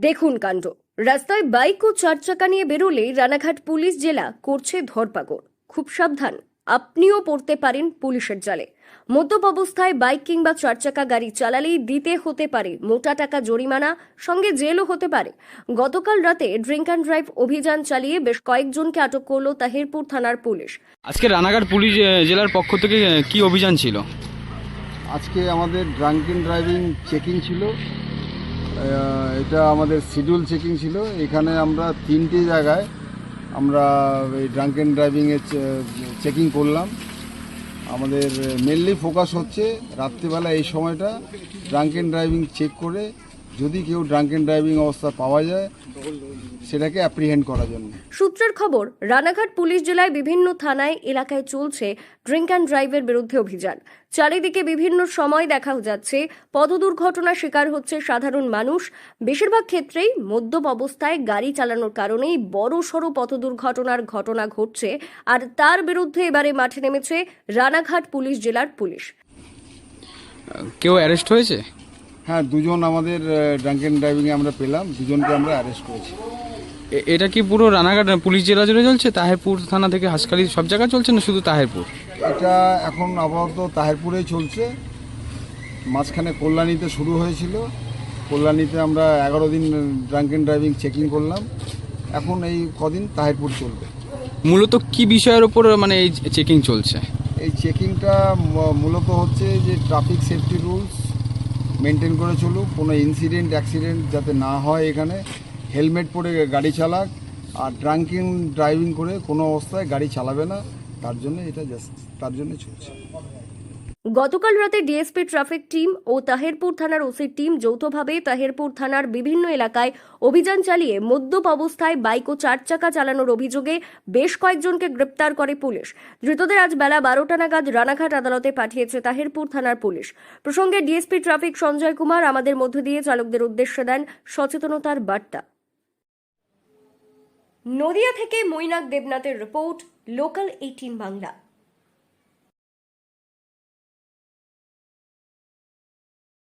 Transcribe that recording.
দেখুন কাণ্ড। রাস্তায় বাইক ও চার চাকা নিয়ে বেরোলে রানাঘাট পুলিশ জেলা করছে ধরপাকড়। খুব সাবধান আপনিও পড়তে পারেন পুলিশের জালে। মদ্যপ অবস্থায় বাইক কিংবা চার চাকা গাড়ি চালালেই দিতে হতে পারে মোটা টাকা জরিমানা সঙ্গে জেলও হতে পারে। গতকাল রাতে ড্রিঙ্ক অ্যান্ড ড্রাইভ অভিযান চালিয়ে বেশ কয়েকজনকে আটক করল তাহিরপুর থানার পুলিশ। আজকে রানাঘাট পুলিশ জেলার পক্ষ থেকে কি অভিযান ছিল? আজকে আমাদের ড্রাঙ্কেন ড্রাইভিং চেকিং ছিল। এটা আমাদের শিডিউল চেকিং ছিল। এখানে আমরা তিনটে জায়গায় আমরা এই ড্রাঙ্ক ড্রাঙ্কেন ড্রাইভিংয়ে চেকিং করলাম। আমাদের মেনলি ফোকাস হচ্ছে রাত্রিবেলা এই সময়টা ড্রাঙ্ক ড্রাঙ্কেন ড্রাইভিং চেক করে যদি কেউ ড্রাঙ্কেন ড্রাইভিং অবস্থা পাওয়া যায় সেটাকে অ্যাপ্রিহেন্ড করার জন্য। সূত্রের খবর রানাঘাট পুলিশ জেলায় বিভিন্ন থানায় এলাকায় চলছে ড্রিঙ্ক অ্যান্ড ড্রাইভের বিরুদ্ধে অভিযান। চারিদিকে বিভিন্ন সময় দেখা যাচ্ছে পথ দুর্ঘটনার শিকার হচ্ছে সাধারণ মানুষ। বেশিরভাগ ক্ষেত্রেই মদ্যপ অবস্থায় গাড়ি চালানোর কারণেই বড় সড়ো পথ দুর্ঘটনার ঘটনা ঘটছে আর তার বিরুদ্ধে এবারে মাঠে নেমেছে রানাঘাট পুলিশ জেলার পুলিশ। কেউ অ্যারেস্ট হয়েছে? হ্যাঁ দুজন আমাদের ড্রাঙ্কেন ড্রাইভিংয়ে আমরা পেলাম দুজনকে আমরা অ্যারেস্ট করেছি। এটা কি পুরো রানাঘাট পুলিশ জেলা জুড়ে চলছে? তাহেরপুর থানা থেকে হাসখালি সব জায়গায় চলছে না শুধু তাহেরপুর? এটা এখন আপাতত তাহেরপুরেই চলছে। মাঝখানে কল্যাণীতে শুরু হয়েছিল। কল্যাণীতে আমরা এগারো দিন ড্রাঙ্কেন ড্রাইভিং চেকিং করলাম। এখন এই কদিন তাহেরপুর চলবে। মূলত কি বিষয়ের ওপর মানে এই চেকিং চলছে? এই চেকিংটা মূলত হচ্ছে যে ট্রাফিক সেফটি রুলস মেনটেন করে চলুক, কোনো ইনসিডেন্ট অ্যাক্সিডেন্ট যাতে না হয় এখানে। হেলমেট পরে গাড়ি চালাক, আর ড্রাঙ্কিং ড্রাইভিং করে কোনো অবস্থায় গাড়ি চালাবে না। তার জন্য এটা জাস্ট তার জন্য চলছে। গতকাল রাতে ডিএসপি ট্রাফিক টিম ও তাহেরপুর থানার ওসির টিম যৌথভাবে তাহেরপুর থানার বিভিন্ন এলাকায় অভিযান চালিয়ে মদ্যপ অবস্থায় বাইক ও চার চাকা চালানোর অভিযোগে বেশ কয়েকজনকে গ্রেপ্তার করে পুলিশ। ধৃতদের আজ বেলা বারোটা নাগাদ রানাঘাট আদালতে পাঠিয়েছে তাহেরপুর থানার পুলিশ। প্রসঙ্গে ডিএসপি ট্রাফিক সঞ্জয় কুমার আমাদের মধ্য দিয়ে চালকদের উদ্দেশ্যে দেন সচেতনতার বার্তা। নদিয়া থেকে মৈনাক দেবনাথের রিপোর্ট, লোকাল এইটিন বাংলা।